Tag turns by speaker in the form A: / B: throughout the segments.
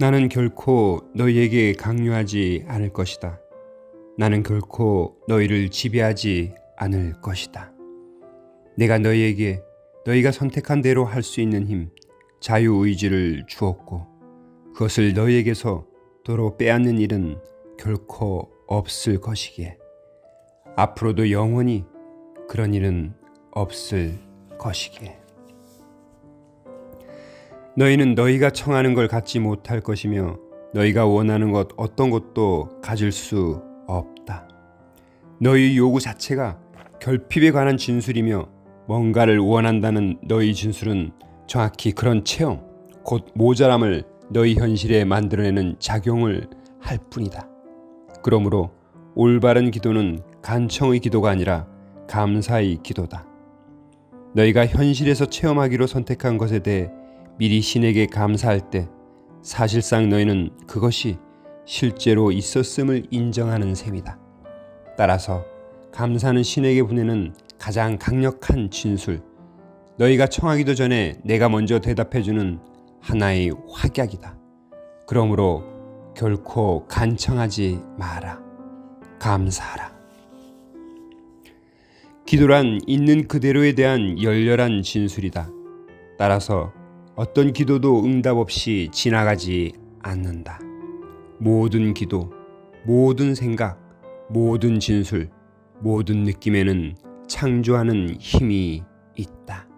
A: 나는 결코 너희에게 강요하지 않을 것이다. 나는 결코 너희를 지배하지 않을 것이다. 내가 너희에게 너희가 선택한 대로 할 수 있는 힘, 자유의지를 주었고 그것을 너희에게서 도로 빼앗는 일은 결코 없을 것이기에 앞으로도 영원히 그런 일은 없을 것이기에 너희는 너희가 청하는 걸 갖지 못할 것이며 너희가 원하는 것 어떤 것도 가질 수 없다. 너희 요구 자체가 결핍에 관한 진술이며 뭔가를 원한다는 너희 진술은 정확히 그런 체험, 곧 모자람을 너희 현실에 만들어내는 작용을 할 뿐이다. 그러므로 올바른 기도는 간청의 기도가 아니라 감사의 기도다. 너희가 현실에서 체험하기로 선택한 것에 대해 미리 신에게 감사할 때 사실상 너희는 그것이 실제로 있었음을 인정하는 셈이다. 따라서 감사는 신에게 보내는 가장 강력한 진술, 너희가 청하기도 전에 내가 먼저 대답해주는 하나의 확약이다. 그러므로 결코 간청하지 마라. 감사하라. 기도란 있는 그대로에 대한 열렬한 진술이다. 따라서 어떤 기도도 응답 없이 지나가지 않는다. 모든 기도, 모든 생각, 모든 진술, 모든 느낌에는 창조하는 힘이 있다.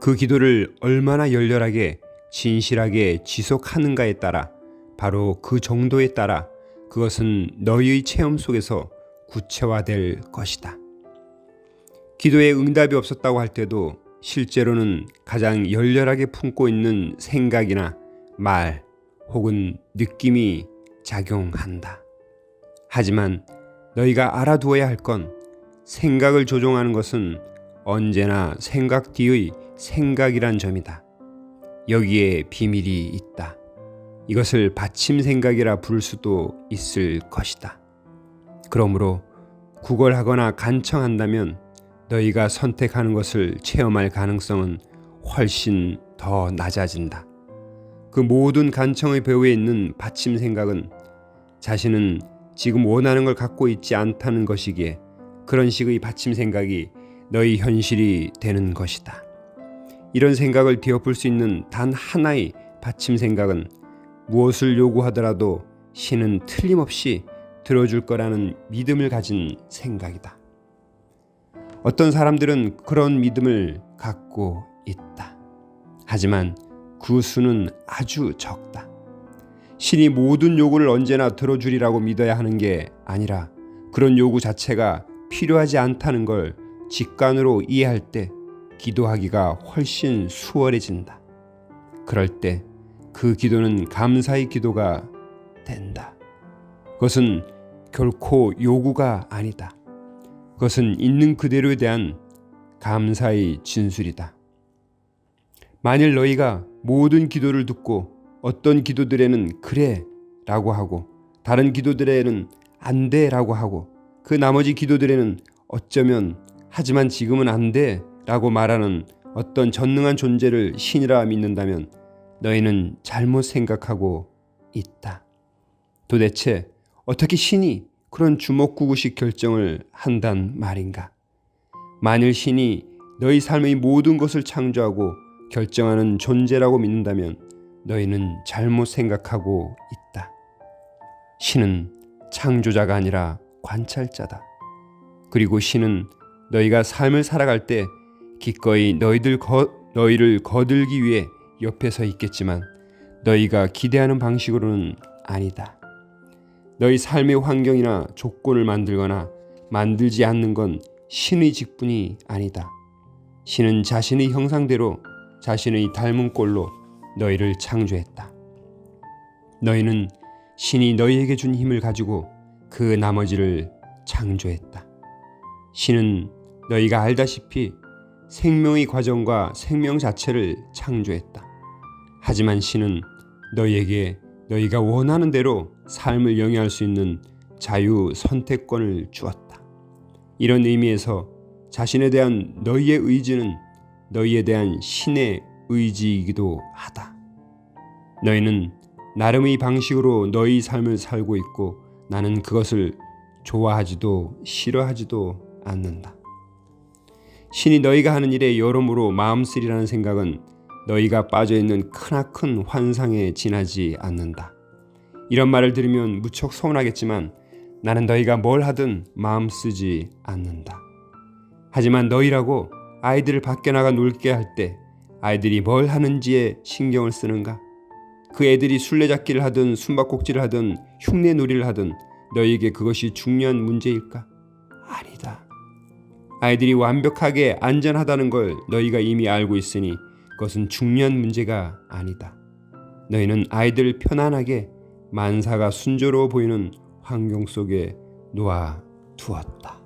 A: 그 기도를 얼마나 열렬하게 진실하게 지속하는가에 따라 바로 그 정도에 따라 그것은 너희의 체험 속에서 구체화될 것이다. 기도에 응답이 없었다고 할 때도 실제로는 가장 열렬하게 품고 있는 생각이나 말 혹은 느낌이 작용한다. 하지만 너희가 알아두어야 할 건 생각을 조종하는 것은 언제나 생각 뒤의 생각이란 점이다. 여기에 비밀이 있다. 이것을 받침 생각이라 부를 수도 있을 것이다. 그러므로 구걸하거나 간청한다면 너희가 선택하는 것을 체험할 가능성은 훨씬 더 낮아진다. 그 모든 간청의 배후에 있는 받침 생각은 자신은 지금 원하는 걸 갖고 있지 않다는 것이기에 그런 식의 받침 생각이 너희 현실이 되는 것이다. 이런 생각을 뒤엎을 수 있는 단 하나의 받침 생각은 무엇을 요구하더라도 신은 틀림없이 들어줄 거라는 믿음을 가진 생각이다. 어떤 사람들은 그런 믿음을 갖고 있다. 하지만 그 수는 아주 적다. 신이 모든 요구를 언제나 들어주리라고 믿어야 하는 게 아니라 그런 요구 자체가 필요하지 않다는 걸 직관으로 이해할 때 기도하기가 훨씬 수월해진다. 그럴 때 그 기도는 감사의 기도가 된다. 그것은 결코 요구가 아니다. 그것은 있는 그대로에 대한 감사의 진술이다. 만일 너희가 모든 기도를 듣고 어떤 기도들에는 그래 라고 하고 다른 기도들에는 안 돼 라고 하고 그 나머지 기도들에는 어쩌면 하지만 지금은 안 돼 라고 말하는 어떤 전능한 존재를 신이라 믿는다면 너희는 잘못 생각하고 있다. 도대체 어떻게 신이 그런 주먹구구식 결정을 한단 말인가? 만일 신이 너희 삶의 모든 것을 창조하고 결정하는 존재라고 믿는다면 너희는 잘못 생각하고 있다. 신은 창조자가 아니라 관찰자다. 그리고 신은 너희가 삶을 살아갈 때 기꺼이 너희들 거, 너희를 거들기 위해 옆에 서 있겠지만 너희가 기대하는 방식으로는 아니다. 너희 삶의 환경이나 조건을 만들거나 만들지 않는 건 신의 직분이 아니다. 신은 자신의 형상대로 자신의 닮은 꼴로 너희를 창조했다. 너희는 신이 너희에게 준 힘을 가지고 그 나머지를 창조했다. 신은 너희가 알다시피 생명의 과정과 생명 자체를 창조했다. 하지만 신은 너희에게 너희가 원하는 대로 삶을 영위할 수 있는 자유 선택권을 주었다. 이런 의미에서 자신에 대한 너희의 의지는 너희에 대한 신의 의지이기도 하다. 너희는 나름의 방식으로 너희 삶을 살고 있고 나는 그것을 좋아하지도 싫어하지도 않는다. 신이 너희가 하는 일에 여러모로 마음 쓰리라는 생각은 너희가 빠져 있는 크나큰 환상에 지나지 않는다. 이런 말을 들으면 무척 서운하겠지만 나는 너희가 뭘 하든 마음 쓰지 않는다. 하지만 너희라고 아이들을 밖에 나가 놀게 할 때 아이들이 뭘 하는지에 신경을 쓰는가? 그 애들이 술래잡기를 하든 숨바꼭질을 하든 흉내놀이를 하든 너희에게 그것이 중요한 문제일까? 아니다. 아이들이 완벽하게 안전하다는 걸 너희가 이미 알고 있으니 그것은 중요한 문제가 아니다. 너희는 아이들을 편안하게 만사가 순조로워 보이는 환경 속에 놓아 두었다.